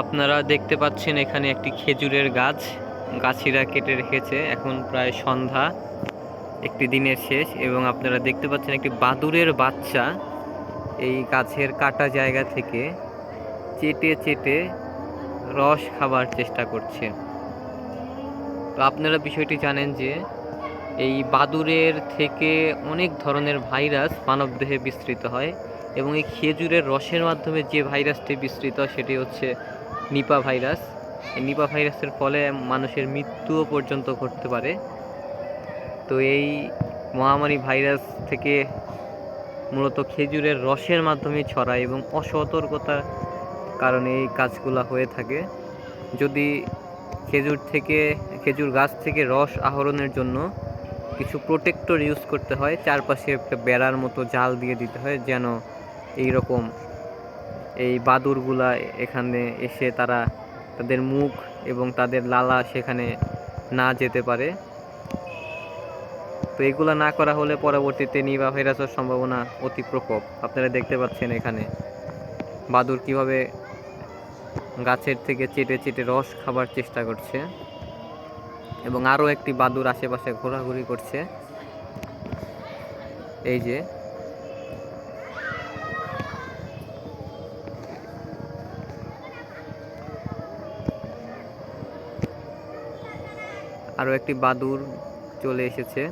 আপনারা দেখতে পাচ্ছেন এখানে একটি খেজুরের গাছ। গাছিরা কেটে রেখেছে। এখন প্রায় সন্ধ্যা, একটি দিনের শেষ এবং আপনারা দেখতে পাচ্ছেন একটি বাদুরের বাচ্চা এই গাছের কাটা জায়গা থেকে চেটে চেটে রস খাবার চেষ্টা করছে। তো আপনারা বিষয়টি জানেন যে এই বাদুরের থেকে অনেক ধরনের ভাইরাস মানবদেহে বিস্তৃত হয়। এবং এই খেজুরের রসের মাধ্যমে যে ভাইরাসটি বিস্তৃত, সেটি হচ্ছে নিপা ভাইরাস। এই নিপা ভাইরাসের ফলে মানুষের মৃত্যুও পর্যন্ত ঘটতে পারে। তো এই মহামারী ভাইরাস থেকে মূলত খেজুরের রসের মাধ্যমে ছড়ায় এবং অসতর্কতার কারণে এই কাজগুলো হয়ে থাকে। যদি খেজুর থেকে, খেজুর গাছ থেকে রস আহরণের জন্য কিছু প্রোটেক্টর ইউজ করতে হয়, চারপাশে একটা বেড়ার মতো জাল দিয়ে দিতে হয়, যেন এই রকম এই বাদুরগুলা এখানে এসে তারা তাদের মুখ এবং তাদের লালা সেখানে না যেতে পারে। তো এগুলো না করা হলে পরবর্তীতে নিবা ভাইরাসের সম্ভাবনা অতি প্রকোপ আপনারা দেখতে পাচ্ছেন এখানে বাদুর কীভাবে গাছের থেকে চেটে চেটে রস খাবার চেষ্টা করছে এবং আরও একটি বাদুর আশেপাশে ঘোরাঘুরি করছে। এই যে আরও একটি বাদুর চলে এসেছে।